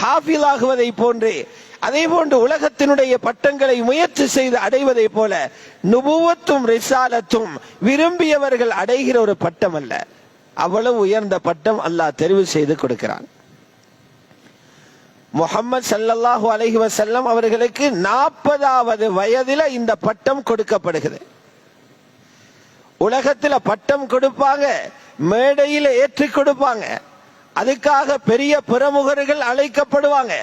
ஹாஃபிலாகுவதை போன்று அதே போன்று உலகத்தினுடைய பட்டங்களை முயற்சி செய்து அடைவதை போல நுபுவத்தும் ரிசாலத்தும் விரும்பியவர்கள் அடைகிற ஒரு பட்டம் அல்ல அவ்வளவு உயர்ந்த பட்டம் அல்லாஹ் தெரிவு செய்து கொடுக்கிறான். முகமது சல்லல்லாஹு அலஹி வசல்லம் அவர்களுக்கு நாற்பதாவது வயதில இந்த பட்டம் கொடுக்கப்படுகிறது. உலகத்துல பட்டம் கொடுப்பாங்க மேடையில ஏற்றி கொடுப்பாங்க. அதுக்காக பெரிய பிரமுகர்கள் அழைக்கப்படுவாங்க.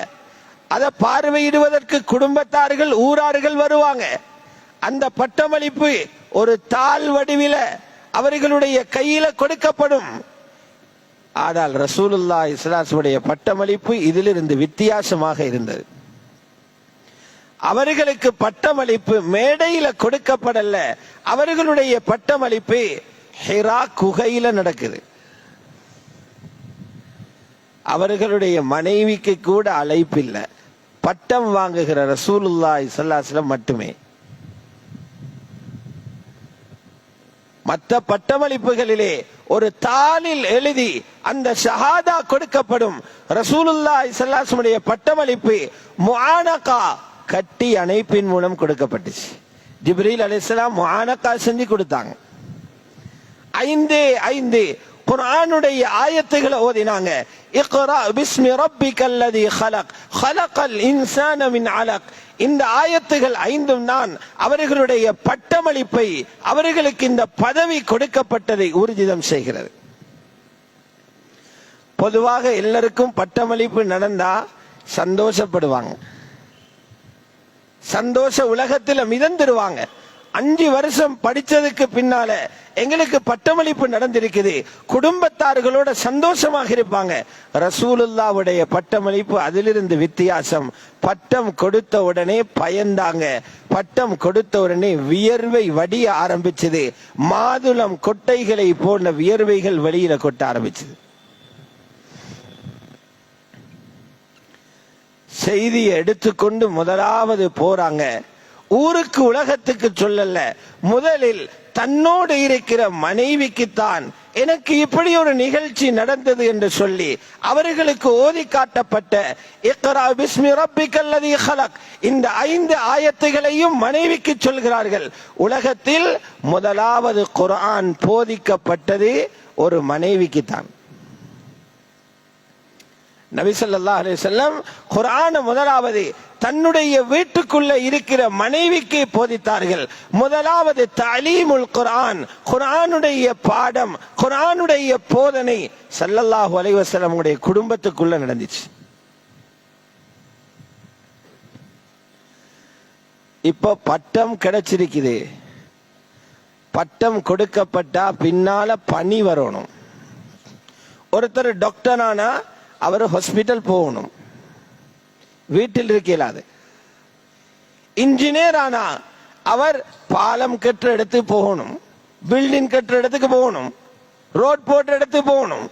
அதை பார்வையிடுவதற்கு குடும்பத்தார்கள் ஊரார்கள் வருவாங்க. அந்த பட்டமளிப்பு ஒரு தாள் வடிவில அவர்களுடைய கையில கொடுக்கப்படும். ஆனால் ரசூலுல்லா இஸ்லாசுடைய பட்டமளிப்பு இதிலிருந்து வித்தியாசமாக இருந்தது. அவர்களுக்கு பட்டமளிப்பு மேடையில கொடுக்கப்படல. அவர்களுடைய பட்டமளிப்பு ஹிரா குகையில நடக்குது. அவர்களுடைய மனைவிக்கு கூட அழைப்பில்லை. பட்டம் வாங்குகிற ரசூலுல்லாய் இஸ்லாஸ்லம் மட்டுமே. மற்ற பட்டமளிப்புகளிலே ஒரு தாளில் எழுதி அந்த ஷஹாதா கொடுக்கப்படும் ரசூலுல்லா இஸ்லாசமுடைய பட்டமளிப்பு முஆனகா கட்டி அணைப்பின் மூலம் கொடுக்கப்பட்டுச்சு. ஜிப்ரீல் அலிஸ்லாம் முஆனகா செஞ்சு கொடுத்தாங்க. ஐந்து ஐந்து குரானுடைய ஆயத்துகளை ஓதினாங்க. இக்ரா பிஸ்மி ரப்பிக்கல்லதி ஹலக். ஹலக்கல் இன்சானமின் அலக். இந்த ஆயத்துகள் ஐந்தும் தான் அவர்களுடைய பட்டமளிப்பை அவர்களுக்கு இந்த பதவி கொடுக்கப்பட்டதை ஊர்ஜிதம் செய்கிறது. பொதுவாக எல்லாருக்கும் பட்டமளிப்பு நடந்தா சந்தோஷப்படுவாங்க. சந்தோஷ உலகத்தில் மிதந்துருவாங்க. அஞ்சு வருஷம் படிச்சதுக்கு பின்னால எங்களுக்கு பட்டமளிப்பு நடந்திருக்குது. குடும்பத்தார்களோட சந்தோஷமாக இருப்பாங்க. ரசூலுல்லாவுடைய பட்டமளிப்பு அதிலிருந்து வித்தியாசம். பட்டம் கொடுத்த உடனே பயந்தாங்க. பட்டம் கொடுத்த உடனே வியர்வை வடிய ஆரம்பிச்சது. மாதுளம் கொட்டைகளை போன்ற வியர்வைகள் வெளியில கொட்ட ஆரம்பிச்சது. செய்தியை எடுத்துக்கொண்டு முதலாவது போறாங்க. ஊருக்கு உலகத்துக்கு சொல்லல. முதலில் தன்னோடு இருக்கிற மனைவிக்குத்தான் எனக்கு இப்படி ஒரு நிகழ்ச்சி நடந்தது என்று சொல்லி அவர்களுக்கு ஓதி காட்டப்பட்ட இக்ரா பிஸ்மி ஹலக் இந்த ஐந்து ஆயத்துகளையும் மனைவிக்கு சொல்கிறார்கள். உலகத்தில் முதலாவது குரான் போதிக்கப்பட்டது ஒரு மனைவிக்கு தான் நபி ஸல்லல்லாஹு அலைஹி வஸல்லம் முதலாவது தன்னுடைய வீட்டுக்குள்ள இருக்கிற மனைவிக்கு போதித்தார்கள். முதலாவது தலீமுல் குரான் குரானுடைய பாடம் குரானுடைய போதனை சல்லல்லாஹு அலைஹி உடைய குடும்பத்துக்குள்ள நடந்துச்சு. இப்போ பட்டம் கிடைச்சிருக்குது. பட்டம் கொடுக்கப்பட்டா பின்னால பணி வரணும். ஒருத்தர் டாக்டர் ஆனா அவர் ஹாஸ்பிட்டல் போகணும். வீட்டில் இருக்கலாது இன்ஜினியர் ஆனா அவர் பாலம் கட்டுற இடத்துக்கு போகணும் பில்டிங் கட்டுற இடத்துக்கு போகணும் ரோட் போட்ட இடத்துக்கு போகணும்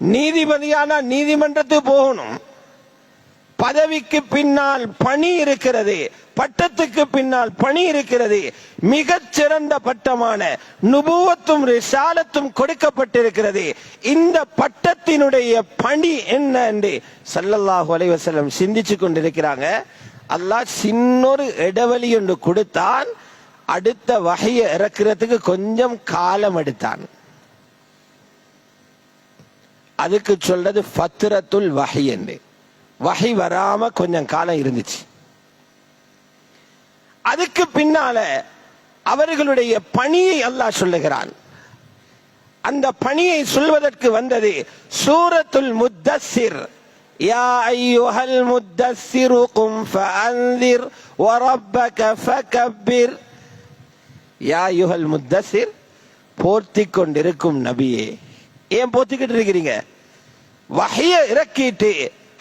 நீதிபதியான நீதிமன்றத்துக்கு போகணும் பதவிக்கு பின்னால் பணி இருக்கிறது பட்டத்துக்கு பின்னால் பணி இருக்கிறது மிகச் சிறந்த பட்டமான நுபுவத்தும் ரிசாலத்தும் கொடுக்கப்பட்டிருக்கிறது இந்த பட்டத்தினுடைய பணி என்ன என்று சல்லல்லாஹு அலைவசல்லம் சிந்திச்சு கொண்டிருக்கிறாங்க. அல்லாஹ் சின்னொரு இடைவெளி ஒன்று கொடுத்தான் அடுத்த வகையை இறக்கிறதுக்கு கொஞ்சம் காலம் எடுத்தான். அதுக்கு சொல்றது ஃபத்ரத்துல் வகை என்று. வகை வராம கொஞ்சம் காலம் இருந்துச்சு அதுக்கு பின்னால அவர்களுடைய பணியை அல்லாஹ் சொல்லுகிறான் அந்த பணியை சொல்வதற்கு வந்தது சூரத்துல் முத்தஸ்ஸிர் يا أيها المدثر قم فأنذر وربك فكبر يا أيها المدثر போர்த்திக் கொண்டிருக்கும் நபியே ஏன் போத்திக்கிட்டு இருக்கிறீங்க வகைய இறக்கிட்டு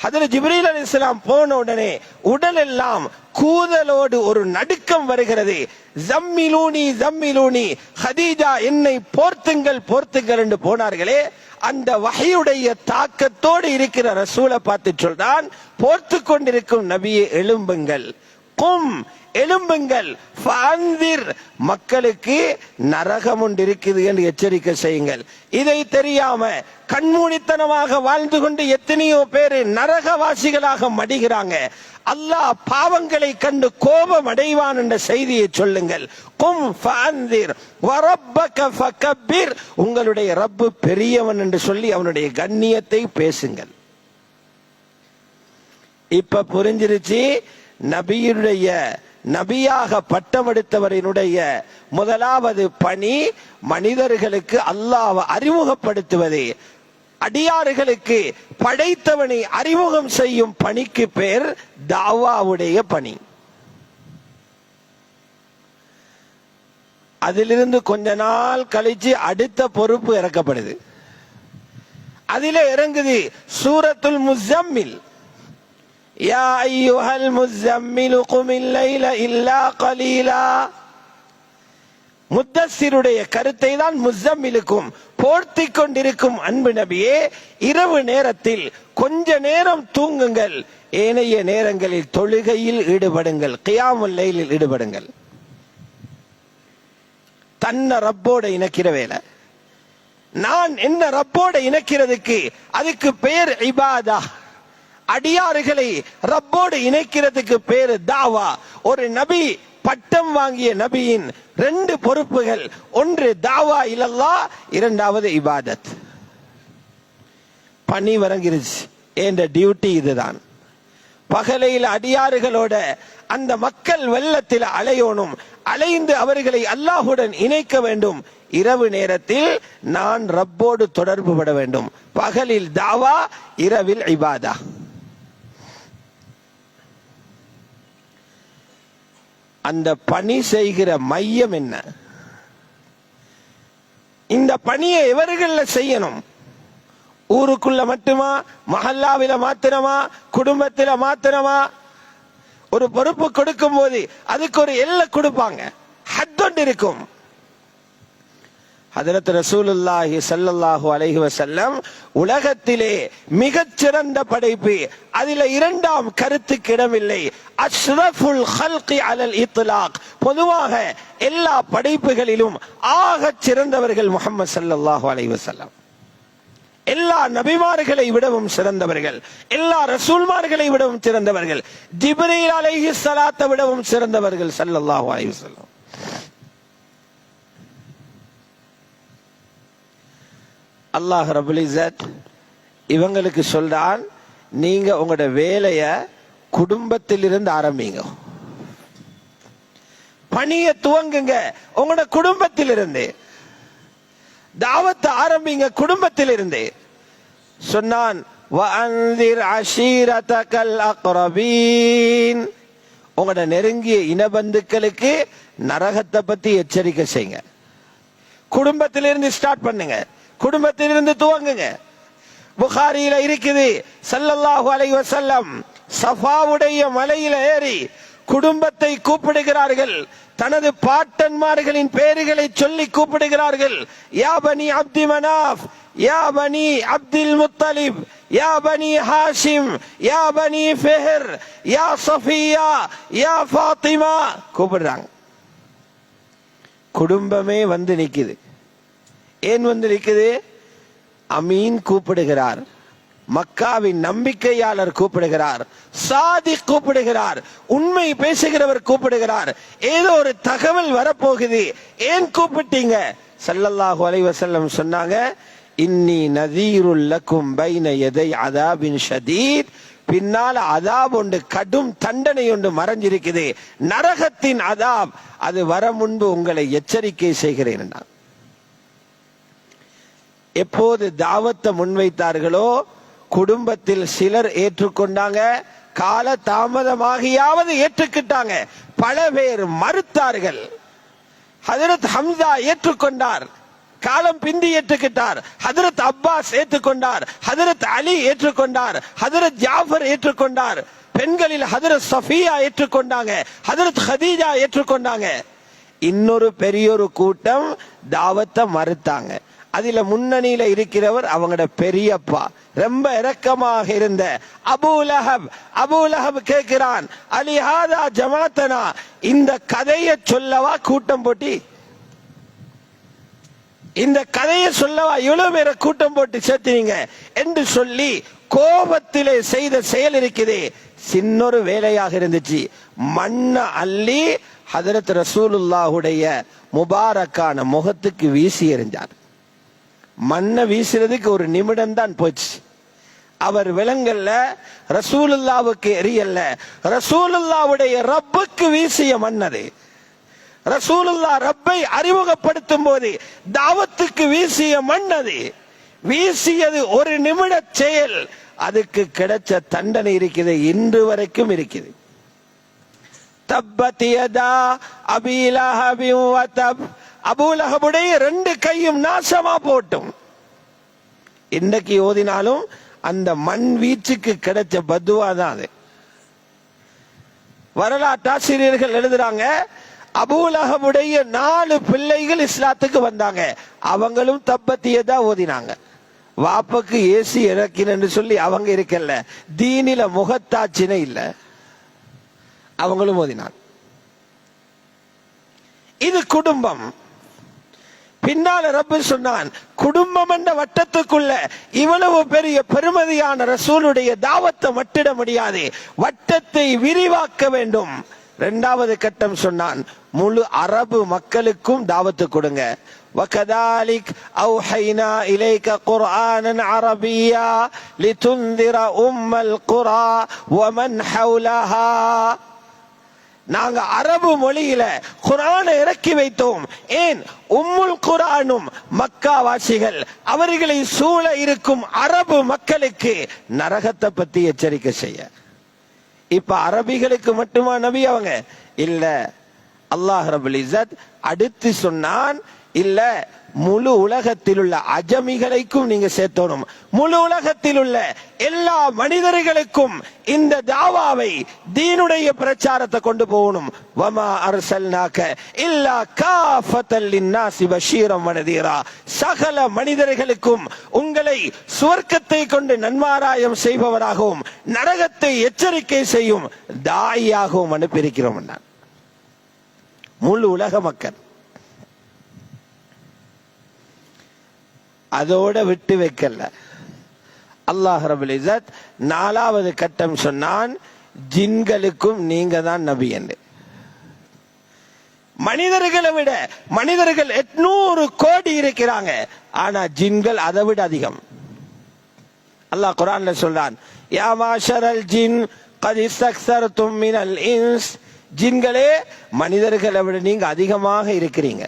அதுல ஜிப்ரீல் அலிஸ்லாம் போன உடனே உடல் எல்லாம் கூதலோடு ஒரு நடுக்கம் வருகிறது. ஜம்மிலூனி ஜம்மிலூனி ஹதீஜா என்னை போர்த்துங்கள் போர்த்துங்கள் என்று போனார்களே. அந்த வகையுடைய தாக்கத்தோடு இருக்கிற ரசூலை பார்த்து சொல்றான் போர்த்து கொண்டிருக்கும் நபியை எழும்புங்கள். கும் எழும்புங்கள். மக்களுக்கு நரகம் ஒன்று இருக்குது என்று எச்சரிக்கை செய்யுங்கள். இதை தெரியாம கண்மூடித்தனமாக வாழ்ந்து கொண்டு எத்தனையோ பேர் நரகவாசிகளாக மடிகிறாங்க. அல்லாஹ் பாவங்களை கண்டு கோபம் அடைவான் என்ற செய்தியை சொல்லுங்கள். கும் ஃபஅன்திர் உங்களுடைய ரப்பு பெரியவன் என்று சொல்லி அவனுடைய கண்ணியத்தை பேசுங்கள். இப்ப புரிஞ்சிருச்சு? நபியுடைய நபியாக பட்டமெடுத்தவரினுடைய முதலாவது பணி மனிதர்களுக்கு அல்லாவை அறிமுகப்படுத்துவது. அடியாறுகளுக்கு படைத்தவனை அறிமுகம் செய்யும் பணிக்கு பேர் தாவாவுடைய பணி. அதிலிருந்து கொஞ்ச நாள் கழிச்சு அடுத்த பொறுப்பு இறக்கப்படுது. அதிலே இறங்குது சூரத்துல் முசம்மில் يا أيها المزمل قم الليل إلا قليلا முத்தசிருடைய கருத்தை தான் முசம்மிலுக்கும் போர்த்தி கொண்டிருக்கும் அன்பு நபியே இரவு நேரத்தில் கொஞ்ச நேரம் தூங்குங்கள் ஏனைய நேரங்களில் தொழுகையில் ஈடுபடுங்கள் கியாமுல் லைலில் ஈடுபடுங்கள் தன்னை ரப்போட இணைக்கிற வேலை நான் என்ன ரப்போட இணைக்கிறதுக்கு அதுக்கு பேர் இபாதா அடியாறுகளை ரப்போடு இணைக்கிறதுக்கு பேரு தாவா. ஒரு நபி பட்டம் வாங்கிய நபியின் ரெண்டு பொறுப்புகள். ஒன்று தாவா இல்லல்லா இரண்டாவது இபாதத். பணி வரங்கிருச்சு. என்ற டியூட்டி இதுதான். பகலையில் அடியாறுகளோட அந்த மக்கள் வெள்ளத்தில் அலையோனும் அலைந்து அவர்களை அல்லாஹுடன் இணைக்க வேண்டும். இரவு நேரத்தில் நான் ரப்போடு தொடர்பு பட வேண்டும். பகலில் தாவா இரவில் இபாதா. அந்த பணி செய்கிற மையம் என்ன? இந்த பணியை எவர்கள்ல செய்யணும்? ஊருக்குள்ள மட்டுமா? மஹல்லாவில மாத்திரமா? குடும்பத்தில மாத்திரமா? ஒரு பொறுப்பு கொடுக்கும் போது அதுக்கு ஒரு எல்லை கொடுப்பாங்க. ஹத்தொண்டு இருக்கும். ஹதரத் ரசூலுல்லாஹி சல்லல்லாஹு அலைஹி வசல்லம் உலகத்திலே மிகச்சிறந்த படைப்பு. அதில இரண்டாம் கருத்துக்கு இடமில்லை. அஷ்ரஃபுல் ஹல்கி அலல் இத்லாக். பொதுவாக எல்லா படைப்புகளிலும் ஆக சிறந்தவர்கள் முகமது சல்லல்லாஹு அலைஹி வசல்லம் எல்லா நபிமார்களை விடவும் சிறந்தவர்கள். எல்லா ரசூல்மார்களை விடவும் சிறந்தவர்கள். ஜிப்ரீல் அலைஹி ஸலாத்தை விடவும் சிறந்தவர்கள் சல்லல்லாஹு அலைஹி வஸல்லம். அல்லாஹ் ரபுலிசட் இவங்களுக்கு சொல்றான் நீங்க உங்களோட வேலைய குடும்பத்திலிருந்து ஆரம்பிங்க. பணிய துவங்குங்க உங்களோட குடும்பத்தில் இருந்து தாவத்தை ஆரம்பிங்க குடும்பத்தில் இருந்து சொன்னான் உங்களோட நெருங்கிய இனபந்துக்களுக்கு நரகத்தை பத்தி எச்சரிக்கை செய்யுங்க. குடும்பத்திலிருந்து ஸ்டார்ட் பண்ணுங்க. குடும்பத்திலிருந்து துவங்குங்க. புகாரியில இருக்குது சல்லல்லாஹு அலைஹி செல்லம் சஃபாவுடைய மலையில ஏறி குடும்பத்தை கூப்பிடுகிறார்கள். தனது பாட்டன்மார்களின் பெயர்களை சொல்லி கூப்பிடுகிறார்கள். யா பனி அப்தி மனாஃப் யா பனி அப்துல் முத்தலிப் யா பனி ஹாஷிம் யா பனி ஃபெஹர் யா சஃபியா யா ஃபாத்திமா. கூப்பிடுறாங்க. குடும்பமே வந்து நிக்குது. ஏன் வந்து அமீன் கூப்பிடுகிறார். மக்காவின் நம்பிக்கையாளர் கூப்பிடுகிறார். சாதி கூப்பிடுகிறார். உண்மை பேசுகிறவர் கூப்பிடுகிறார். ஏதோ ஒரு தகவல் வரப்போகுது. ஏன் கூப்பிட்டீங்க? சல்லல்லாஹு அலைவசல்லம் சொன்னாங்க இன்னி நதீருல்லக்கும் பைன எதை அதாபின் ஷதீத். பின்னால அதாப் ஒன்று கடும் தண்டனை ஒன்று மறைஞ்சிருக்குது. நரகத்தின் அதாப். அது வர முன்பு உங்களை எச்சரிக்கை செய்கிறேன் நான் எப்போது தாவத்தை முன்வைத்தார்களோ குடும்பத்தில் சிலர் ஏற்றுக்கொண்டாங்க கால தாமதமாகியாவது ஏற்றுக்கிட்டாங்க. பல பேர் மறுத்தார்கள். ஹதரத் ஹம்சா ஏற்றுக்கொண்டார். காலம் பிந்தி ஏற்றுக்கிட்டார். ஹதரத் அப்பாஸ் ஏற்றுக்கொண்டார். ஹதரத் அலி ஏற்றுக்கொண்டார். ஹதரத் ஜாஃபர் ஏற்றுக்கொண்டார். பெண்களில் ஹதரத் சஃபியா ஏற்றுக்கொண்டாங்க. ஹதரத் ஹதீஜா ஏற்றுக்கொண்டாங்க. இன்னொரு பெரியொரு கூட்டம் தாவத்தை மறுத்தாங்க. அதுல முன்னணியில இருக்கிறவர் அவங்களோட பெரியப்பா. ரொம்ப இரக்கமாக இருந்த அபுலஹப் அபுலஹப் கேட்கிறான் அலிஹாதா ஜமாத்தனா? இந்த கதையை சொல்லவா கூட்டம் போட்டி? இந்த கதையை சொல்லவா இவ்வளவு பேர கூட்டம் போட்டு சேர்த்துவீங்க என்று சொல்லி கோபத்திலே செய்த செயல் இருக்குதே சின்னொரு வேலையாக இருந்துச்சு. மண்ண அள்ளி ஹதரத் ரசூலுல்லாஹுடைய முபாரக்கான முகத்துக்கு வீசி எறிஞ்சார். மண்ணை வீசுறதுக்கு ஒரு நிமிடம் தான் போச்சு. அவர் விலங்கல்ல ரசூலுல்லாவுக்கு எரியல்ல. ரசூலுல்லாவுடைய ரப்புக்கு வீசிய மண் அது. ரசூலுல்லா ரப்பை அறிமுகப்படுத்தும் போது தாவத்துக்கு வீசிய மண் அது. வீசியது ஒரு நிமிட செயல். அதுக்கு கிடைச்ச தண்டனை இருக்குது இன்று வரைக்கும் இருக்குது. தப்பத் யதா அபீ அபூலகபுடைய ரெண்டு கையும் நாசமா போட்டும். இன்னைக்கு ஓதினாலும் அந்த மண் வீச்சுக்கு கிடைச்ச பத்துவா தான் அது வரலாற்றாசிரியர்கள் எழுதுறாங்க அபூலகமுடைய நாலு பிள்ளைகள் இஸ்லாத்துக்கு வந்தாங்க. அவங்களும் தப்பத்தியதா ஓதினாங்க. வாப்பக்கு ஏசி இறக்கினு சொல்லி அவங்க இருக்கல. தீனில முகத்தாச்சினை இல்ல. அவங்களும் ஓதினாங்க. இது குடும்பம். பின்னால ரப்பு சொன்னான் குடும்பம் என்ற வட்டத்துக்குள்ள இவ்வளவு பெரிய பெருமதியான ரசூலுடைய தாவத்தை மட்டிட முடியாது வட்டத்தை விரிவாக்க வேண்டும் இரண்டாவது கட்டம் சொன்னான் முழு அரபு மக்களுக்கும் தாவத்து கொடுங்க وكذلك أوحينا إليك قرآنا عربيا لتنذر أم القرى ومن حولها நாங்க அரபு மொழியில குரானை இறக்கி வைத்தோம். ஏன்? உம்முல் குரானும் மக்காவாசிகள். அவர்களை சூழ இருக்கும் அரபு மக்களுக்கு நரகத்தை பத்தி எச்சரிக்கை செய்ய. இப்ப அரபிகளுக்கு மட்டுமா நபி அவங்க? இல்ல. அல்லாஹ் ரபுல் இசத் அடுத்து சொன்னான் இல்ல முழு உலகத்தில் உள்ள அஜமிகளைக்கும் நீங்க சேர்த்தணும். முழு உலகத்தில் உள்ள எல்லா மனிதர்களுக்கும் இந்த தாவாவை தீனுடைய பிரச்சாரத்தை கொண்டு போகணும். வமா அரசல்னாக்க இல்லா காஃபத்தல் சிவஷீரம் பஷீரம் வனதீரா சகல மனிதர்களுக்கும் உங்களை சுவர்க்கத்தை கொண்டு நன்மாராயம் செய்பவராகவும் நரகத்தை எச்சரிக்கை செய்யும் தாயாகவும் அனுப்பியிருக்கிறோம் முழு உலக மக்கள். அதோட விட்டு வைக்கல. அல்லாஹ் ரபுல் இசத் நாலாவது கட்டம் சொன்னான் ஜின்களுக்கும் நீங்க தான் நபி என்று. மனிதர்களை விட மனிதர்கள் எட்நூறு கோடி இருக்கிறாங்க. ஆனா ஜின்கள் அதை விட அதிகம். அல்லாஹ் குரான்ல சொல்றான் யா மாஷரல் ஜின் கதி சக்சர் தும்மினல் இன்ஸ். ஜின்களே மனிதர்களை விட நீங்க அதிகமாக இருக்கிறீங்க.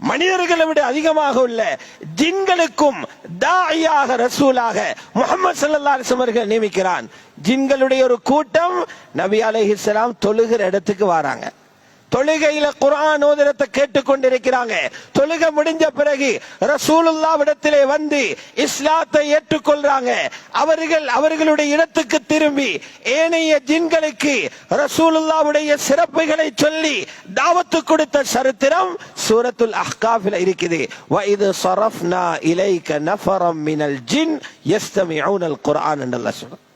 மனிதர்களை விட அதிகமாக உள்ள ஜின்களுக்கும் தாயாக ரசூலாக முகமது சல்லா அவர்கள் நியமிக்கிறான். ஜின்களுடைய ஒரு கூட்டம் நபி அலைஹிஸ்ஸலாம் தொழுகிற இடத்துக்கு வராங்க. தொழுகையில குரான் ஓதுறத்தை கேட்டுக்கொண்டிருக்கிறாங்க. தொழுகை முடிஞ்ச பிறகு ரசூலுல்லா இடத்திலே வந்து இஸ்லாத்தை ஏற்றுக்கொள்றாங்க. அவர்கள் அவர்களுடைய இடத்துக்கு திரும்பி ஏனைய ஜின்களுக்கு ரசூலுல்லாவுடைய சிறப்புகளை சொல்லி தாவத்து கொடுத்த சரித்திரம் சூரத்துல் அஹ்காஃபில் இருக்குது. வைது சரஃப்னா இலைக்க நஃபரம் மினல் ஜின் அவுனல் குரான் என்று சொல்றோம்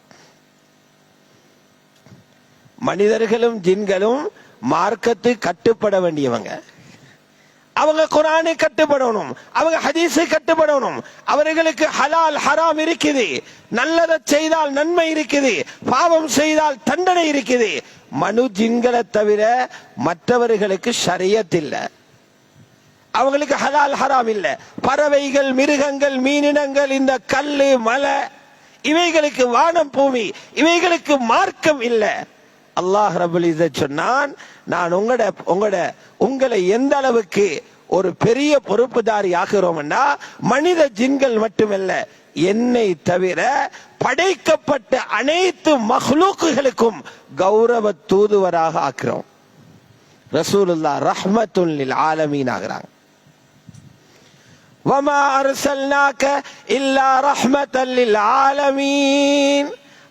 மனிதர்களும் ஜின்களும் மார்க்கத்து கட்டுப்பட வேண்டியவங்க. அவங்க குரானு கட்டுப்படணும் அவங்க ஹதீஸை கட்டுப்படணும். அவர்களுக்கு ஹலால் ஹராம் இருக்குது. நல்லதை செய்தால் நன்மை இருக்குது. பாவம் செய்தால் தண்டனை இருக்குது. மனு ஜின்களை தவிர மற்றவர்களுக்கு சரியத் இல்லை. அவங்களுக்கு ஹலால் ஹராம் இல்ல. பறவைகள் மிருகங்கள் மீனினங்கள் இந்த கல்லு மலை இவைகளுக்கு வானம் பூமி இவைகளுக்கு மார்க்கம் இல்ல. அல்லாஹ் ரபுல் இதை சொன்னான் நான் உங்களோட உங்களோட உங்களை எந்த அளவுக்கு ஒரு பெரிய பொறுப்புதாரி ஆகிறோம்னா மனித ஜின்கள் மட்டுமல்ல என்னை தவிர படைக்கப்பட்ட அனைத்து மஹ்லூக்குகளுக்கும் கௌரவ தூதுவராக ஆக்குறோம் ரசூலுல்லா ரஹ்மத்துல் லில் ஆலமீன் ஆகிறாங்க وما أرسلناك إلا رحمة للعالمين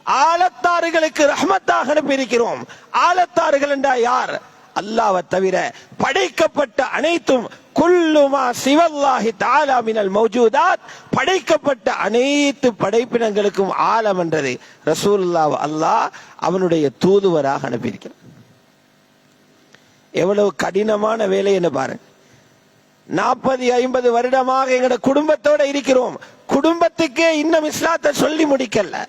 ஆலத்தாறுகளுக்கு ரஹ்மத்தாக அனுப்பியிருக்கிறோம். ஆலத்தாறுகள் என்றா யார்? அல்லாவை தவிர படைக்கப்பட்ட அனைத்தும் குல்லுமா சிவல்லாஹி தாலா மினல் மௌஜூதாத். படைக்கப்பட்ட அனைத்து படைப்பினங்களுக்கும் ஆலம் என்றது ரசூலுல்லாஹ் அல்லாஹ் அவனுடைய தூதுவராக அனுப்பியிருக்கிறான். எவ்வளவு கடினமான வேலை என்று பாருங்க நாற்பது ஐம்பது வருடமாக எங்களோட குடும்பத்தோட இருக்கிறோம். குடும்பத்துக்கே இன்னும் இஸ்லாத்தை சொல்லி முடிக்கல.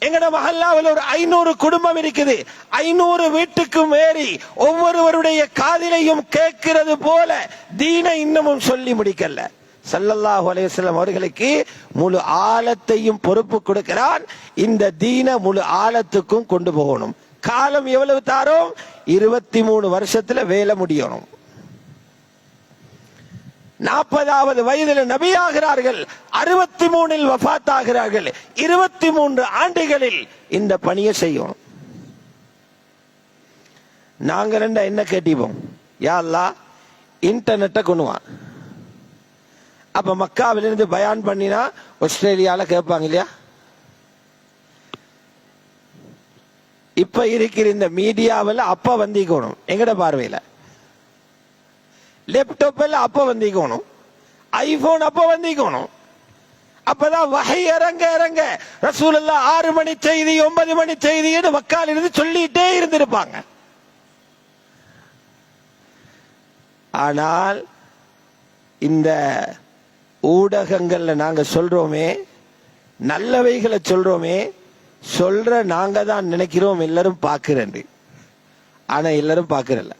எங்கட மஹல்லாவில் ஒரு ஐநூறு குடும்பம் இருக்குது. ஐநூறு வீட்டுக்கும் ஏறி ஒவ்வொருவருடைய காதிலையும் கேட்கிறது போல தீனை இன்னமும் சொல்லி முடிக்கல. சல்லல்லாஹு அலையம் அவர்களுக்கு முழு ஆழத்தையும் பொறுப்பு கொடுக்கிறான். இந்த தீன முழு ஆழத்துக்கும் கொண்டு போகணும். காலம் எவ்வளவு தாரோம்? இருபத்தி மூணு வருஷத்துல வேலை முடியணும். நாற்பதாவது வயதில் நபியாகிறார்கள். அறுபத்தி மூணில் வஃபாத்தாகிறார்கள் இருபத்தி மூன்று ஆண்டுகளில் இந்த பணியை செய்யும். நாங்க ரெண்ட என்ன கேட்டிப்போம்? யா இன்டர்நெட்டை கொண்டுவான். அப்ப மக்காவிலிருந்து பயான் பண்ணினா ஆஸ்திரேலியால கேட்பாங்க இல்லையா? இப்ப இருக்கிற இந்த மீடியாவில் அப்ப வந்திக்கணும். எங்கட பார்வையில? லேப்டாப் எல்லாம் அப்ப வந்திக்கணும். ஐபோன் அப்போ வந்திக்கணும். அப்பதான் வகை இறங்க இறங்க ரசூலுல்லா ஆறு மணி செய்தி ஒன்பது மணி செய்தின்னு வக்கால் இருந்து சொல்லிட்டே இருந்திருப்பாங்க. ஆனால் இந்த ஊடகங்கள்ல நாங்க சொல்றோமே நல்லவைகளை சொல்றோமே சொல்ற நாங்க தான் நினைக்கிறோம் எல்லாரும் பார்க்கிறேன். ஆனா எல்லாரும் பார்க்கறல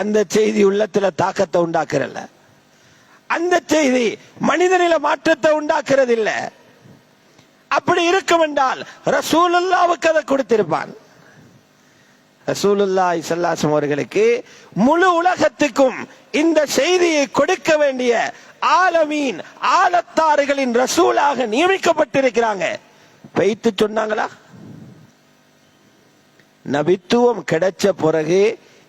அந்த செய்தி உள்ளத்துல தாக்கத்தை உண்டாக்குறல்ல. அந்த செய்தி மனிதனில மாற்றத்தை உண்டாக்குறது இல்ல அப்படி இருக்கும் என்றால் ரசூலுல்லாவுக்கு அதை கொடுத்திருப்பான். ரசூலுல்லா இசல்லாசம் அவர்களுக்கு முழு உலகத்துக்கும் இந்த செய்தியை கொடுக்க வேண்டிய ஆலமீன் ஆலத்தாறுகளின் ரசூலாக நியமிக்கப்பட்டிருக்கிறாங்க. வைத்து சொன்னாங்களா? நபித்துவம் கிடைச்ச பிறகு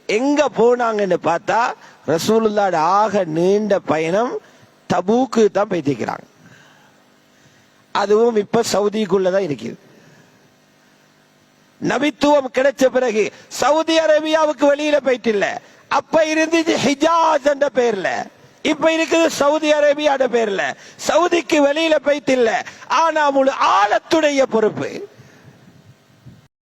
எங்க போனாங்கன்னு பார்த்தா ரசூலுல்லாட ஆக நீண்ட பயணம் தபூக்கு தான் பேத்திக்கிறாங்க அதுவும் இப்ப சவுதிக்குள்ளதான் இருக்குது. நபித்துவம் கிடைச்ச பிறகு சவுதி அரேபியாவுக்கு வெளியில போயிட்டு இல்ல. அப்ப இருந்துச்சு ஹிஜாஸ் என்ற பேர்ல. இப்ப இருக்குது சவுதி அரேபியாட பேர்ல. சவுதிக்கு வெளியில போயிட்டு இல்ல. ஆனா முழு ஆழத்துடைய பொறுப்பு.